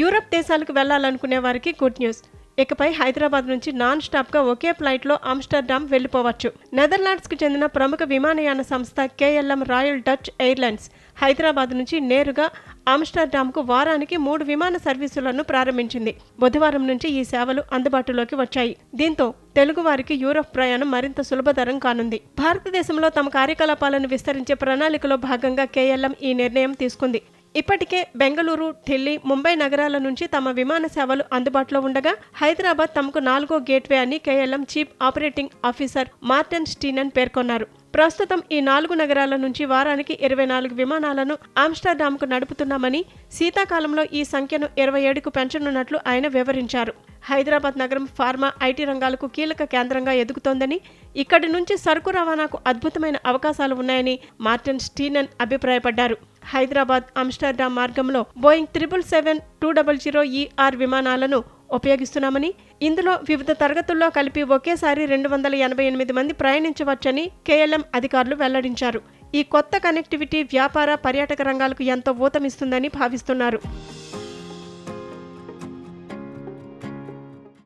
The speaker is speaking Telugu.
యూరప్ దేశాలకు వెళ్ళాలనుకునే వారికి గుడ్ న్యూస్. ఇకపై హైదరాబాద్ నుంచి నాన్ స్టాప్గా ఒకే ఫ్లైట్లో ఆమ్స్టర్డామ్ వెళ్ళిపోవచ్చు నెదర్లాండ్స్కు చెందిన ప్రముఖ విమానయాన సంస్థ KLM royal Dutch airlines Hyderabad నుంచి నేరుగా ఆమ్స్టర్డామ్కు వారానికి మూడు విమాన సర్వీసులను ప్రారంభించింది. బుధవారం నుంచి ఈ సేవలు అందుబాటులోకి వచ్చాయి. దీంతో తెలుగు వారికి యూరప్ ప్రయాణం మరింత సులభతరం కానుంది. భారతదేశంలో తమ కార్యకలాపాలను విస్తరించే ప్రణాళికలో భాగంగా కేఎల్ఎం ఈ నిర్ణయం తీసుకుంది. ఇప్పటికే బెంగళూరు ఢిల్లీ ముంబై నగరాల నుంచి తమ విమాన సేవలు అందుబాటులో ఉండగా హైదరాబాద్ తమకు నాలుగో గేట్వే అని KLM chief operating officer Marten Steenen పేర్కొన్నారు. ప్రస్తుతం ఈ నాలుగు నగరాల నుంచి వారానికి ఇరవై నాలుగు విమానాలను ఆమ్స్టర్డామ్కు నడుపుతున్నామని శీతాకాలంలో ఈ సంఖ్యను ఇరవై ఏడుకు పెంచనున్నట్లు ఆయన వివరించారు. హైదరాబాద్ నగరం ఫార్మా ఐటీ రంగాలకు కీలక కేంద్రంగా ఎదుగుతోందని ఇక్కడి నుంచి సరుకు రవాణాకు అద్భుతమైన అవకాశాలు ఉన్నాయని మార్టిన్ స్టీనన్ అభిప్రాయపడ్డారు. హైదరాబాద్ ఆమ్స్టర్డామ్ మార్గంలో Boeing triple seven two double zero ER విమానాలను ఉపయోగిస్తున్నామని ఇందులో వివిధ తరగతుల్లో కలిపి ఒకేసారి రెండు వందల ఎనభై ఎనిమిది మంది ప్రయాణించవచ్చని కేఎల్ఎం అధికారులు వెల్లడించారు. ఈ కొత్త కనెక్టివిటీ వ్యాపార పర్యాటక రంగాలకు ఎంతో ఊతమిస్తుందని భావిస్తున్నారు.